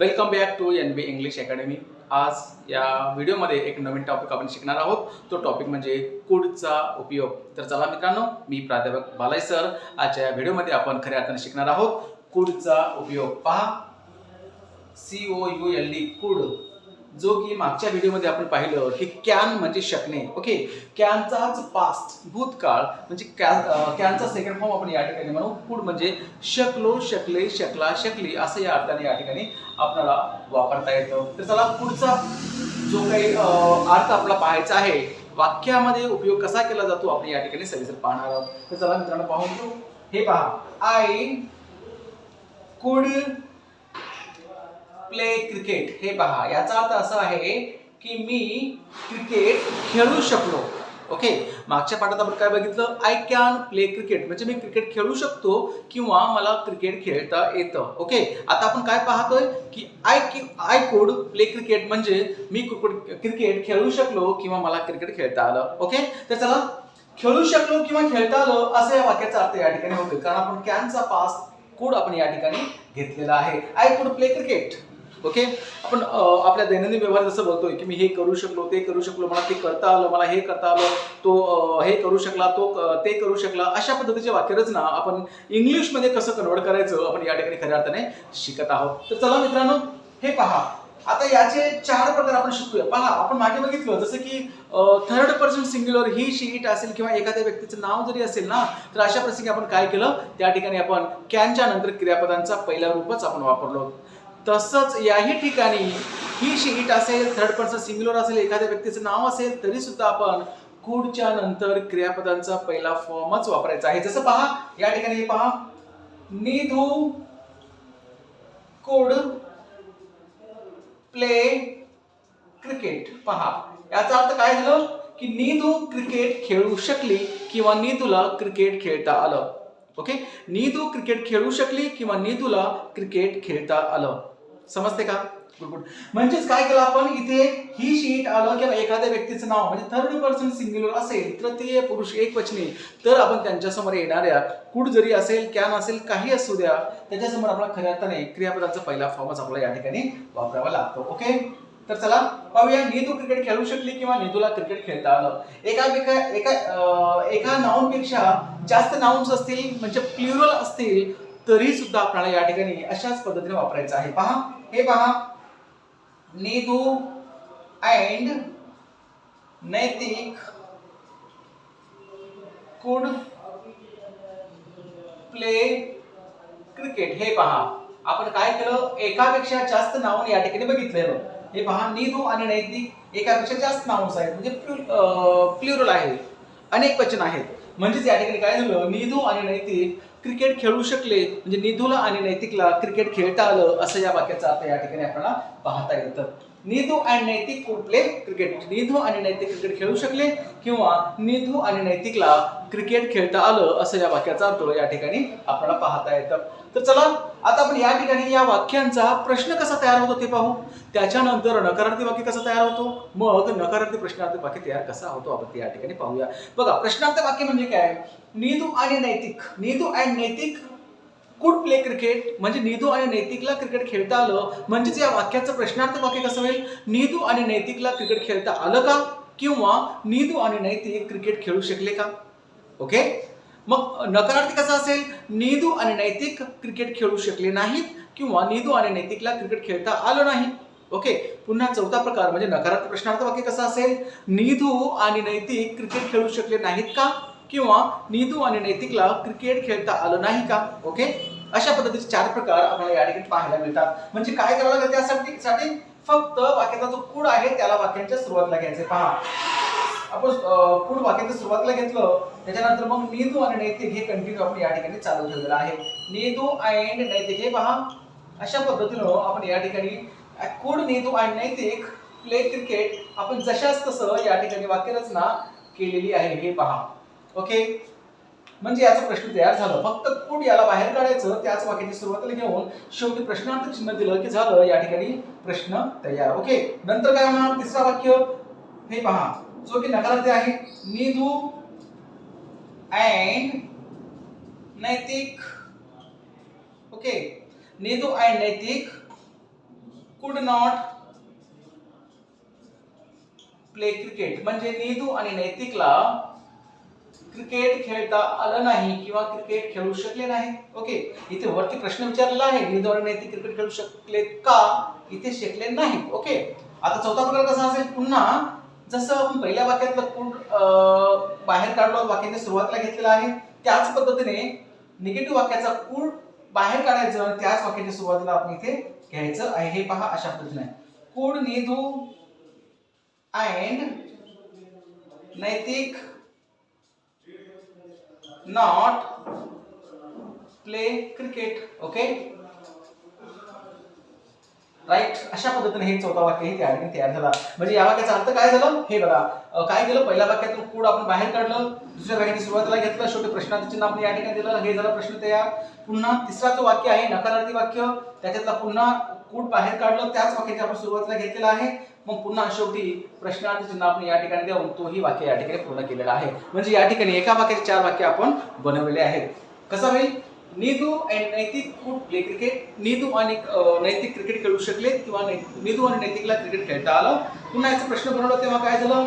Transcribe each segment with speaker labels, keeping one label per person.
Speaker 1: Welcome back to N B English academy आज या व्हिडिओमध्ये एक नवीन टॉपिक आपण शिकणार आहोत. तो टॉपिक म्हणजे कुडचा उपयोग. तर चला मित्रांनो मी प्राध्यापक बालाय सर. आजच्या या व्हिडिओमध्ये आपण खऱ्या अर्थाने शिकणार आहोत. कुडचा उपयोग. पहा. C O U L D could जो की मागच्या व्हिडिओमध्ये आपण पाहिलं की कॅन म्हणजे शकणे ओके कॅनचाच पास्ट भूतकाळ म्हणजे कॅनचा सेकंड फॉर्म आपण या ठिकाणी म्हणू. कुड म्हणजे शकलो शकले शकला शकली असं या अर्थाने या ठिकाणी आपल्याला वापरता येतं. तर चला पुढचा जो काही अर्थ आपला पाहायचा आहे वाक्यामध्ये उपयोग कसा केला जातो आपण या ठिकाणी सविस्तर पाहणार आहोत. तर चला मित्रांनो पाहून घेऊ. हे पहा. आय कुड प्ले क्रिकेट हे पहा याचा अर्थ असा आहे की मी क्रिकेट खेळू शकलो. ओके मागच्या पाठात आपण काय बघितलं? आय कॅन प्ले क्रिकेट म्हणजे मी क्रिकेट खेळू शकतो किंवा मला क्रिकेट खेळता येतं. ओके आता आपण काय पाहतोय? की I I could play cricket म्हणजे मी क्रिकेट खेळू शकलो किंवा मला क्रिकेट खेळता आलं. ओके तर चला खेळू शकलो किंवा खेळता आलं असं या वाक्याचा अर्थ या ठिकाणी होतो कारण आपण कॅनचा पास कोड आपण या ठिकाणी घेतलेला आहे. I could play cricket okay आपण आपल्या दैनंदिन व्यवहार जसं बोलतोय की मी हे करू शकलो ते करू शकलो मला ते करता आलं मला हे करता आलं तो हे करू शकला तो ते करू शकला अशा पद्धतीचे वाक्यरचना आपण इंग्लिशमध्ये कसं कन्वर्ट करायचं आपण या ठिकाणी खऱ्या अर्थाने शिकत आहोत. तर चला मित्रांनो हे पहा. आता याचे चार प्रकार आपण शिकूया. पहा आपण मागे बघितलं जसं की third person singular he she it असेल किंवा एखाद्या व्यक्तीचं नाव जरी असेल ना तर अशा प्रसंगी आपण काय केलं? त्या ठिकाणी आपण कॅनच्या नंतर क्रियापदांचा पहिला रूपच आपण वापरलो. तसंच याही ठिकाणी ही शीट असेल थर्ड पर्सन सिंग्युलर असेल एखाद्या व्यक्तीचं नाव असेल तरी सुद्धा आपण कुडच्या नंतर क्रियापदांचा पहिला फॉर्मच वापरायचा आहे. जसं पहा या ठिकाणी पहा. निधू कुड प्ले क्रिकेट. पहा. याचा अर्थ काय झालं? की नीदू क्रिकेट खेळू शकली किंवा नीदूला क्रिकेट खेळता आलं. ओके? नीदू क्रिकेट खेळू शकली किंवा नीदूला क्रिकेट खेळता आलं. समजते का? गुड गुड म्हणजेच काय केलं आपण? इथे ही शीट आलं किंवा एखाद्या व्यक्तीचं नाव म्हणजे थर्ड पर्सन सिंग्युलर असेल तृतीय पुरुष एक वचने. तर आपण त्यांच्यासमोर येणाऱ्या कुड जरी असेल कॅन असेल काही असू द्या त्याच्यासमोर आपला खऱ्या अर्थाने क्रियापदांचा पहिला फॉर्मच आपल्याला या ठिकाणी वापरावा लागतो. ओके? तर चला पाहूया. नेदू क्रिकेट खेळू शकली किंवा नेदूला क्रिकेट खेळता आलं. एकापेक्षा एका एका नाऊनपेक्षा जास्त नाउन्स असतील म्हणजे प्ल्युरल असतील तरी सुद्धा आपल्याला या ठिकाणी अशाच पद्धतीने वापरायचं आहे. पहा हे पहा. नीदू अँड नैतिक कुड प्ले क्रिकेट हे पहा. आपण काय केलं? एकापेक्षा जास्त नावून या ठिकाणी बघितलेलं हे पहा निधू आणि नैतिक एकापेक्षा जास्त नाउन्स आहेत. म्हणजे प्लुरल आहे अनेक वचन आहेत. म्हणजेच या ठिकाणी काय झालं? निधू आणि नैतिक क्रिकेट खेळू शकले म्हणजे निधूला आणि नैतिकला क्रिकेट खेळता आलं असं या वाक्याचं आता या ठिकाणी आपल्याला पाहता येतं. निधू आणि नैतिक कुठले? क्रिकेट. निधू आणि नैतिक क्रिकेट खेळू शकले किंवा निधू आणि नैतिकला क्रिकेट खेळता आलं असं या वाक्याचा अर्थ या ठिकाणी आपल्याला पाहता येतं. तर चला आता आपण या ठिकाणी या वाक्यांचा प्रश्न कसा तयार होतो ते पाहू. त्याच्यानंतर नकारार्थी वाक्य कसं तयार होतो? मग नकारार्थी प्रश्नार्थी वाक्य तयार कसा होतो? आपण ते या ठिकाणी पाहूया. बघा प्रश्नार्थ वाक्य म्हणजे काय? निधू आणि नैतिक. निधू अँड नैतिक कुड प्ले क्रिकेट म्हणजे निधू आणि नैतिकला क्रिकेट खेळता आलं म्हणजेच या वाक्याचं प्रश्नार्थ वाक्य कसं होईल? निधू आणि नैतिकला क्रिकेट खेळता आलं का? किंवा निधू आणि नैतिक क्रिकेट खेळू शकले का? ओके मग नकारार्थी कसा असेल? निधू आणि नैतिक क्रिकेट खेळू शकले नाहीत किंवा निधू आणि नैतिकला क्रिकेट खेळता आलं नाही. ओके पुन्हा चौथा प्रकार म्हणजे नकारात्मक प्रश्नार्थ वाक्य कसं असेल? निधू आणि नैतिक क्रिकेट खेळू शकले नाहीत का? किंवा निधू आणि नैतिकला क्रिकेट खेळता आलं नाही का? ओके अशा पद्धतीचे चार प्रकार आपल्याला या ठिकाणी पाहायला मिळतात. म्हणजे काय करावं लागेल त्यासाठी साठी फक्त वाक्याचा जो कूड आहे त्याला वाक्यांच्या सुरुवातीला घ्यायचे पहा. आपण कूड वाक्याच्या सुरुवातीला घेतलं त्याच्यानंतर मग नेदू आणि नैतिक हे कंटिन्यू आपण या ठिकाणी चालू ठेवलेलं आहे. नेदू अँड नैतिक हे पहा. अशा पद्धतीनं आपण या ठिकाणी कूड नेदू आणि नैतिक प्ले क्रिकेट आपण जशाच तसं या ठिकाणी वाक्यरचना केलेली आहे. हे पहा. ओके? म्हणजे याचा प्रश्न तयार झाला. फक्त कुड याला बाहेर काढायचं त्याच वाक्याची सुरुवातीला घेऊन शेवटी प्रश्नार्थ चिन्ह दिलं की झालं या ठिकाणी प्रश्न तयार. ओके नंतर काय होणार? तिसरा वाक्य. हे पहा. जो की नकारार्थी आहे Nidhu and Naitik. Okay Nidhu and Naitik could not play cricket म्हणजे निधू आणि नैतिकला क्रिकेट खेळता आलं नाही किंवा क्रिकेट खेळू शकले नाही. ओके इथे वरती प्रश्न विचारलेला आहे नीदू ते क्रिकेट खेळू शकले का? इथे शिकले नाही. ओके आता चौथा प्रकार कसा असेल? पुन्हा जसं आपण पहिल्या वाक्यातलं कुड बाहेर काढलो वाक्याने सुरुवातीला घेतलेला आहे त्याच पद्धतीने निगेटिव्ह वाक्याचा कुड बाहेर काढायचं आणि त्याच वाक्याच्या सुरुवातीला आपण इथे घ्यायचं आहे. हे पहा अशा पद्धतीने. Could Nidhu and Naitik not play cricket okay right अशा पद्धतीने हे चौथा वाक्य हे त्या तयार झाला. म्हणजे या वाक्याचा अर्थ काय झालं? हे बघा. काय केलं पहिल्या वाक्यातून कूड आपण बाहेर काढलं. दुसऱ्या वाक्याची सुरुवातीला घेतलं. शेवटी प्रश्नाचं चिन्ह आपण या ठिकाणी दिलं. हे झालं प्रश्न तयार. पुन्हा तिसरा जो वाक्य आहे नकारार्थी वाक्य त्याच्यातला पुन्हा कूट बाहेर काढलं त्याच वाक्याची आपण सुरुवातीला घेतलेला आहे. मग पुन्हा शेवटी प्रश्नार्थ चिन्ह आपण या ठिकाणी देऊन तोही वाक्य या ठिकाणी पूर्ण केलेला आहे. म्हणजे या ठिकाणी एका वाक्याचे चार वाक्य आपण बनवलेले आहेत. कसं होईल? निधू अँड नैतिक कुड प्ले क्रिकेट निधू आणि नैतिक क्रिकेट खेळू शकले किंवा नै- आणि नैतिकला क्रिकेट खेळता आलं. पुन्हा याचा प्रश्न बनवला तेव्हा काय झालं?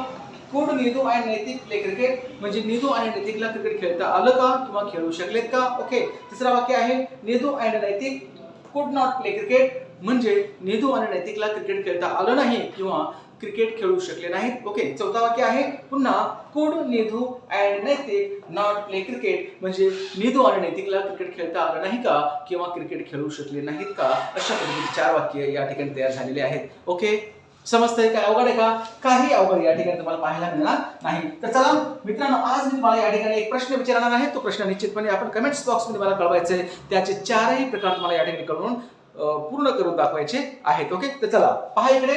Speaker 1: कुड निधू आणि नैतिक प्ले क्रिकेट म्हणजे निधू आणि नैतिकला क्रिकेट खेळता आलं का किंवा खेळू शकलेत का? ओके तिसरा वाक्य आहे Nidhu and Naitik could not play cricket म्हणजे नीदू आणि नैतिकला क्रिकेट खेळता आलं नाही किंवा क्रिकेट खेळू शकले नाहीत. ओके चौथा वाक्य आहे. पुन्हा could Nidhu and Naitik not play cricket म्हणजे निधू आणि नैतिकला क्रिकेट खेळता आलं नाही का? किंवा क्रिकेट खेळू शकले नाहीत का? अशा पद्धतीचे चार वाक्य या ठिकाणी तयार झालेले आहेत. ओके समजतंय काय अवघड आहे का? काही अवघड या ठिकाणी तुम्हाला पाहायला मिळणार नाही. तर चला मित्रांनो आज मी तुम्हाला या ठिकाणी एक प्रश्न विचारणार आहे. तो प्रश्न निश्चितपणे आपण कमेंट्स बॉक्समध्ये मला कळवायचे आहे. त्याचे चारही प्रकार तुम्हाला या ठिकाणी कळवून पूर्ण करून दाखवायचे आहेत. ओके तर चला पहा इकडे.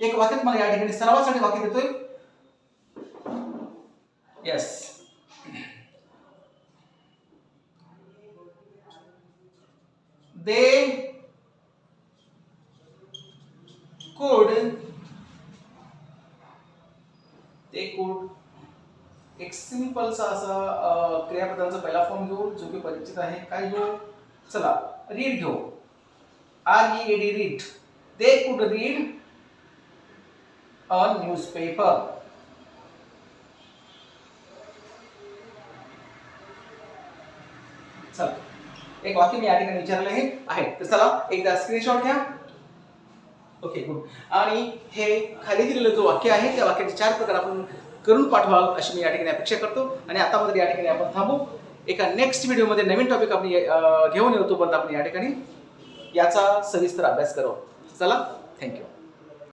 Speaker 1: एक वाक्य तुम्हाला या ठिकाणी सर्वांसाठी वाक्य देतोय. येस दे कोड ते कोड एक सिंपलचा असा अं, क्रियापदांचा पहिला फॉर्म घेऊ जो की परिचित आहे काय घेऊ? चला रीड घेऊ. R E D read they could read a newspaper चला एक वाक्य मी या ठिकाणी विचारलं आहे आहे. तर चला एकदा स्क्रीनशॉट घ्या. ओके गुड आणि हे खाली दिलेलं जो वाक्य आहे त्या वाक्याचे चार प्रकार आपण करून पाठवाल अशी मी या ठिकाणी अपेक्षा करतो. आणि आता मात्र या ठिकाणी आपण थांबू. एका नेक्स्ट व्हिडिओमध्ये नवीन टॉपिक आपण घेऊन येऊ तोपर्यंत आपण या ठिकाणी याचा सविस्तर अभ्यास करू चला थँक्यू